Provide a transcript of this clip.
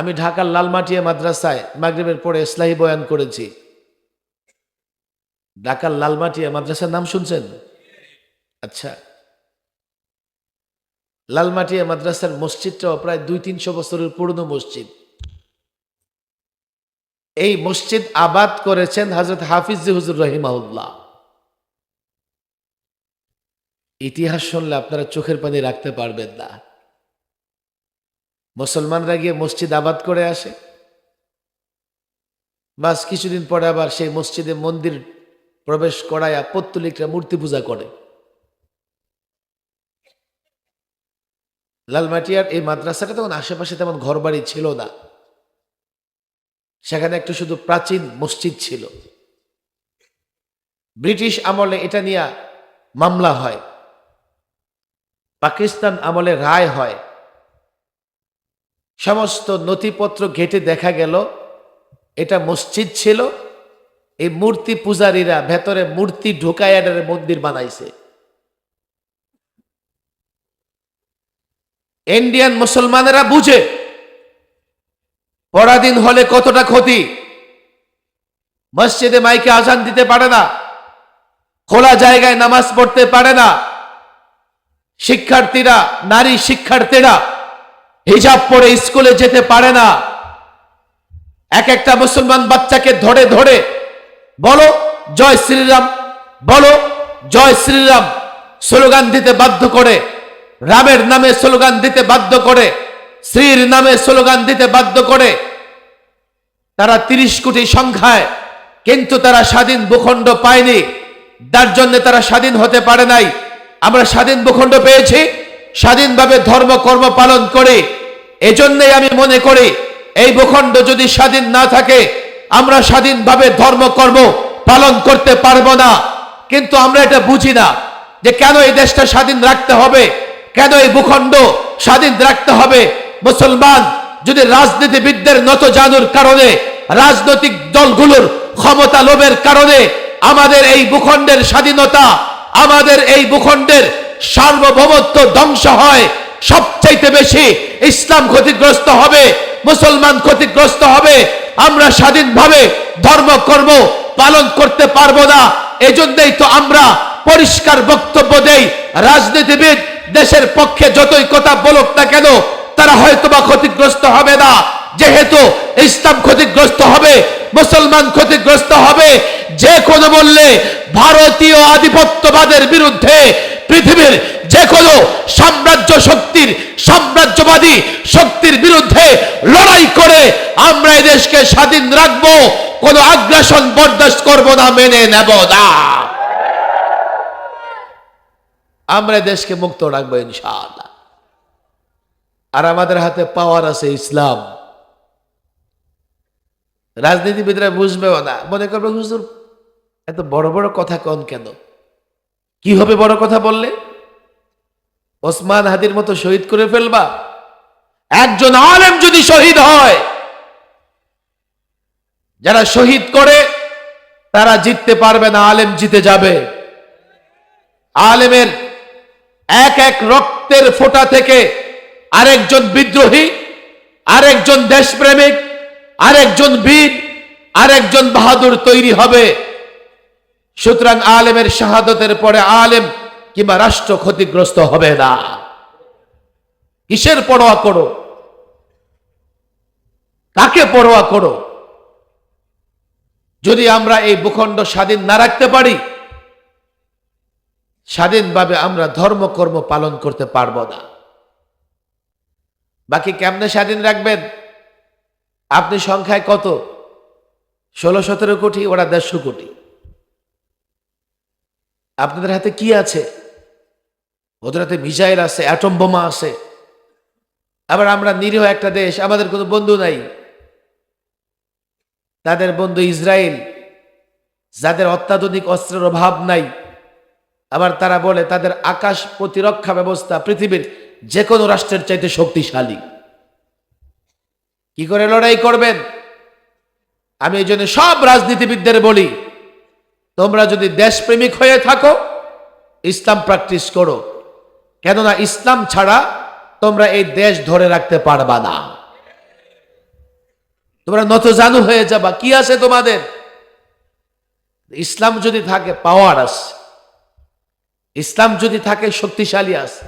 আমি ঢাকার লালমাটিয়া মাদ্রাসায় মাগরিবের পরে ইসলাহি বয়ান করেছি। ঢাকার লালমাটিয়া মাদ্রাসার নাম শুনছেন? আচ্ছা। লালমাটিয়া মাদ্রাসার মসজিদটাও প্রায় দুই তিনশো বছরের পুরনো মসজিদ। এই মসজিদ আবাদ করেছেন হজরত হাফিজ হুজুর রহিমাউল্লাহ ইতিহাস শুনলে আপনারা চোখের পানি রাখতে পারবেন না। মুসলমানরা গিয়ে মসজিদ আবাদ করে আসে। বাস কিছুদিন পরে আবার সেই মসজিদে মন্দির প্রবেশ করায় পত্তলিকরা মূর্তি পূজা করে। লালমাটিয়ার এই মাদ্রাসাটা তখন আশেপাশে তেমন ঘরবাড়ি ছিল না। সেখানে একটু শুধু প্রাচীন মসজিদ ছিল। ব্রিটিশ আমলে এটা নিয়ে মামলা হয়। পাকিস্তান আমলে রায় হয়। সমস্ত নথিপত্র ঘেটে দেখা গেল, এটা মসজিদ ছিল, এই মূর্তি পূজারীরা ভেতরে মূর্তি ঢোকায় মন্দির বানাইছে। ইন্ডিয়ান মুসলমানেরা বুঝে, পরাধীন হলে কতটা ক্ষতি? মসজিদে মাইকে আজান দিতে পারে না, খোলা জায়গায় নামাজ পড়তে পারে না, শিক্ষার্থীরা, নারী শিক্ষার্থীরা হিজাব পরে স্কুলে যেতে পারে না। এক একটা মুসলমান বাচ্চাকে ধরে ধরে, বলো, জয় শ্রীরাম, বলো, জয় শ্রীরাম স্লোগান দিতে বাধ্য করে, রামের নামে স্লোগান দিতে বাধ্য করে, শ্রীর নামে স্লোগান দিতে বাধ্য করে। তারা তিরিশ কোটি সংখ্যায়, কিন্তু তারা স্বাধীন ভূখণ্ড পায়নি। যার জন্য তারা স্বাধীন হতে পারে নাই। আমরা স্বাধীন ভূখণ্ড পেয়েছি। স্বাধীনভাবে ধর্ম, কর্ম পালন করি। এজন্যই আমি মনে করি, এই ভূখণ্ড যদি স্বাধীন না থাকে, আমরা স্বাধীনভাবে ধর্ম, কর্ম পালন করতে পারব না। কিন্তু আমরা এটা বুঝি না যে কেন এই দেশটা স্বাধীন রাখতে হবে, কেন এই ভূখণ্ড স্বাধীন রাখতে হবে। মুসলমান যদি রাজনীতিবিদদের নত জানুর কারণে, রাজনৈতিক দলগুলোর ক্ষমতা লোভের কারণে আমাদের এই ভূখণ্ডের স্বাধীনতা, আমাদের এই ভূখণ্ডের সার্বভৌমত্ব ধ্বংস হয়। সবচাইতে বেশি ইসলাম ক্ষতিগ্রস্ত হবে, মুসলমান ক্ষতিগ্রস্ত হবে। আমরা স্বাধীনভাবে ধর্ম, কর্ম পালন করতে পারব না। এজন্যই তো আমরা পরিষ্কার বক্তব্য দেই। রাজনীতিবিদ দেশের পক্ষে যতই কথা বলুক না কেন, তারা হয়তোবা ক্ষতিগ্রস্ত হবে না। যেহেতু ইসলাম ক্ষতিগ্রস্ত হবে, মুসলমান ক্ষতিগ্রস্ত হবে, যে কোনো বললে ভারতীয় আধিপত্যবাদের বিরুদ্ধে পৃথিবীর যে কোনো সাম্রাজ্য শক্তির, সাম্রাজ্যবাদী শক্তির বিরুদ্ধে লড়াই করে আমরা দেশকে স্বাধীন রাখব, কোনো আগ্রাসন বরদাস্ত করব না, মেনে নেব না। আমরা দেশকে মুক্ত রাখব ইনশাআল্লাহ। আর আমাদের হাতে পাওয়ার আছে ইসলাম। রাজনীতিবিদরা বুঝবেও না। মনে করবে, হুজুর, এত বড় বড় কথা কন কেন? কি হবে বড় কথা বললে? ওসমান হাদির মতো শহীদ করে ফেলবা। একজন আলেম যদি শহীদ হয়, যারা শহীদ করে, তারা জিততে পারবে না, আলেম জিতে যাবে। আলেমের এক এক রক্তের ফোঁটা থেকে আরেকজন বিদ্রোহী, আরেকজন দেশপ্রেমিক আরেকজন বীর, আরেকজন বাহাদুর তৈরি হবে। সুতরাং আলেমের শাহাদতের পরে আলেম কিংবা রাষ্ট্র ক্ষতিগ্রস্ত হবে না। কিসের পরোয়া করো? কাকে পরোয়া করো? যদি আমরা এই ভূখণ্ড স্বাধীন না রাখতে পারি, স্বাধীনভাবে আমরা ধর্মকর্ম পালন করতে পারব না। বাকি কেমনে স্বাধীন রাখবেন? আপনি সংখ্যায় কত? ষোলো, সতেরো কোটি, ওরা দেড়শো কোটি। আপনাদের হাতে কি আছে? ওদের হাতে মিসাইল আছে, অ্যাটম বোমা আছে। আবার আমরা নিরীহ একটা দেশ, আমাদের কোনো বন্ধু নাই। তাদের বন্ধু ইসরায়েল, যাদের অত্যাধুনিক অস্ত্রের অভাব নাই। আবার তারা বলে, তাদের আকাশ প্রতিরক্ষা ব্যবস্থা পৃথিবীর যে কোনো রাষ্ট্রের চাইতে শক্তিশালী। কি করে লড়াই করবেন? আমি এই জন্য সব রাজনীতিবিদদের বলি, তোমরা যদি দেশপ্রেমিক হয়ে থাকো, ইসলাম প্র্যাকটিস করো। কেননা ইসলাম ছাড়া তোমরা এই দেশ ধরে রাখতে পারবা না। তোমরা নত জানু হয়ে যাবা, কি আছে তোমাদের? ইসলাম যদি থাকে পাওয়ার আছে। ইসলাম যদি থাকে, শক্তিশালী আছে।